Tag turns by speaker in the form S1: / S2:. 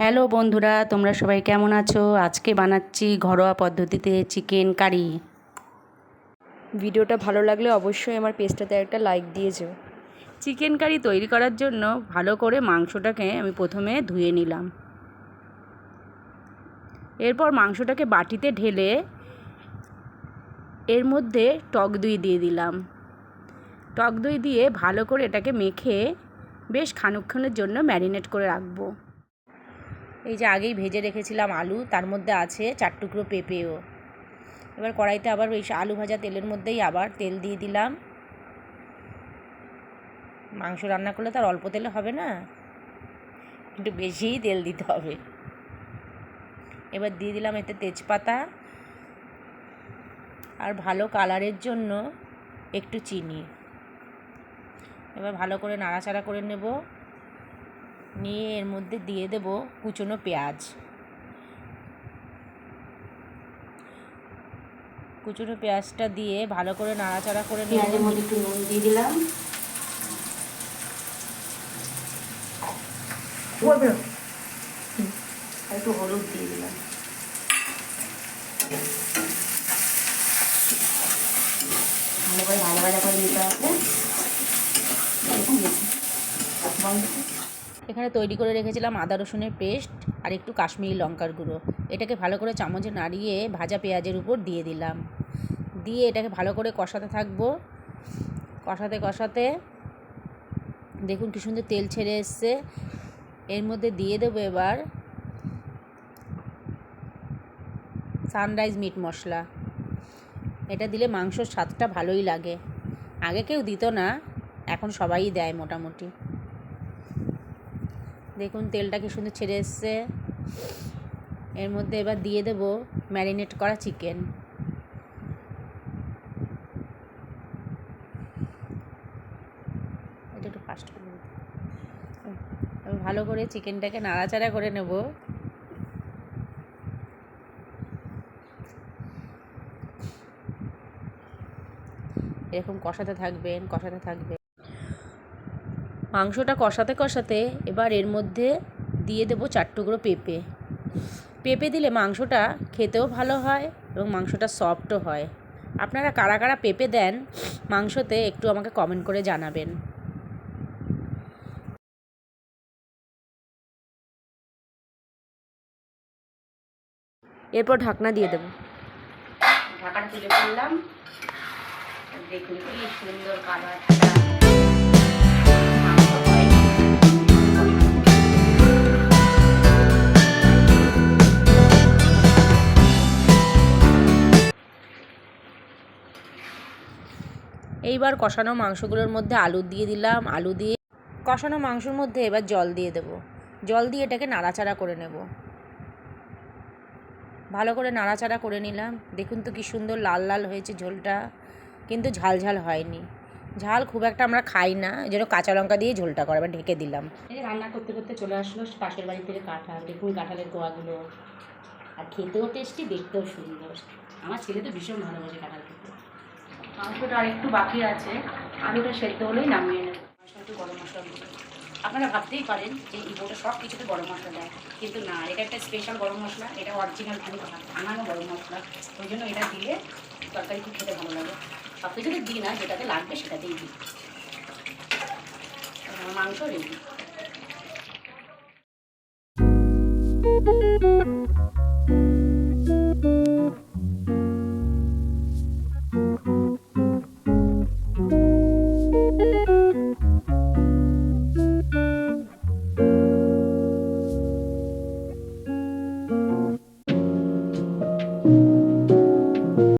S1: Hello বন্ধুরা, তোমরা সবাই কেমন আছো? আজকে বানাচ্ছি ঘরোয়া পদ্ধতিতে চিকেন কারি।
S2: ভিডিওটা ভালো লাগলে অবশ্যই আমার পেজটাতে একটা লাইক দিয়ে যেও।
S1: চিকেন কারি তৈরি করার জন্য ভালো করে মাংসটাকে আমি প্রথমে ধুয়ে নিলাম। এরপর মাংসটাকে বাটিতে ঢেলে এর মধ্যে টক দই দিয়ে দিলাম। টক দই দিয়ে ভালো করে এটাকে মেখে বেশ খানিকক্ষণের জন্য ম্যারিনেট করে রাখব। এই যে আগেই ভেজে রেখেছিলাম আলু, তার মধ্যে আছে চার টুকরো পেঁপেও। এবার কড়াইতে আবার ওই আলু ভাজা তেলের মধ্যেই আবার তেল দিয়ে দিলাম। মাংস রান্না করলে তো আর অল্প তেলে হবে না, একটু বেশিই তেল দিতে হবে। এবার দিয়ে দিলাম এতে তেজপাতা আর ভালো কালারের জন্য একটু চিনি। এবার ভালো করে নাড়াচাড়া করে নেব। নিয়ে এর মধ্যে দিয়ে দেব কুচনো পেঁয়াজ। কুচনো পেঁয়াজটা দিয়ে ভালো করে নাড়াচাড়া করে পেঁয়াজের মধ্যে একটু নুন দিয়ে দিলাম। একটু হলুদ দিয়ে দিলাম। ভালো করে ভালো ভাজা করে দিতে হবে। এরকম বন্ধ। এখানে তৈরি করে রেখেছিলাম আদা রসুনের পেস্ট আর একটু কাশ্মীরি লঙ্কার গুঁড়ো। এটাকে ভালো করে চামচে নাড়িয়ে ভাজা পেঁয়াজের উপর দিয়ে দিলাম। দিয়ে এটাকে ভালো করে কষাতে থাকব। কষাতে কষাতে দেখুন কি সুন্দর তেল ছেড়ে এসছে। এর মধ্যে দিয়ে দেবো এবার সানরাইজ মিট মশলা। এটা দিলে মাংসর স্বাদটা ভালোই লাগে। আগে কেউ দিত না, এখন সবাই দেয় মোটামুটি। দেখুন, তেলটা কি সুন্দর ছেড়ে এসছে। এর মধ্যে এবার দিয়ে দেব ম্যারিনেট করা চিকেন। এটা একটু ফাস্ট করে ভালো করে চিকেনটাকে নাড়াচাড়া করে নেব। এরকম কষাতে থাকবেন কষাতে থাকবেন। মাংসটা কষাতে কষাতে এবার এর মধ্যে দিয়ে দেবো চার টুকরো পেঁপে। পেঁপে দিলে মাংসটা খেতেও ভালো হয় এবং মাংসটা সফটও হয়। আপনারা কারা কারা পেঁপে দেন মাংসতে একটু আমাকে কমেন্ট করে জানাবেন।
S2: এরপর ঢাকনা দিয়ে দেবো।
S1: ঢাকাটা তুলে ফেললাম। দেখুন কি সুন্দর কালার এইবার কষানো মাংসগুলোর মধ্যে আলু দিয়ে দিলাম, আলু দিয়ে কষানো মাংসর মধ্যে এবার জল দিয়ে দেব। জল দিয়ে এটাকে নাড়াচাড়া করে নেব। ভালো করে নাড়াচাড়া করে নিলাম। দেখুন তো কি সুন্দর লাল লাল হয়েছে ঝোলটা। কিন্তু ঝাল ঝাল হয়নি। ঝাল খুব একটা আমরা খাই না জন্য কাঁচা লঙ্কা দিয়ে ঝোলটা করে আবার ঢেকে দিলাম। রান্না করতে করতে চলে আসলো পাশের বাড়ি থেকে কাঁঠাল। দেখুন কাঁঠালের গোয়াগুলো। আর খেতেও টেস্টি, দেখতেও সুন্দর। আমার ছেলে তো ভীষণ ভালোবাসে কাঁঠাল খেতে। মাংসটা আর একটু বাকি আছে আলুটা সেদ্ধ হলেই নামিয়ে নেব। একটু গরম মশলা আপনারা ভাবতেই পারেন যে ইবোটা সব কিছুতে গরম মশলা দেয়, কিন্তু না, এটা একটা স্পেশাল গরম মশলা, এটা অরিজিনাল পুরো আনানো গরম মশলা, ওই জন্য এটা দিলে তরকারি খুব খেতে ভালো লাগে। সব কিছুতে দিই না, যেটাতে লাগবে সেটাতেই দিই। মাংস রেডি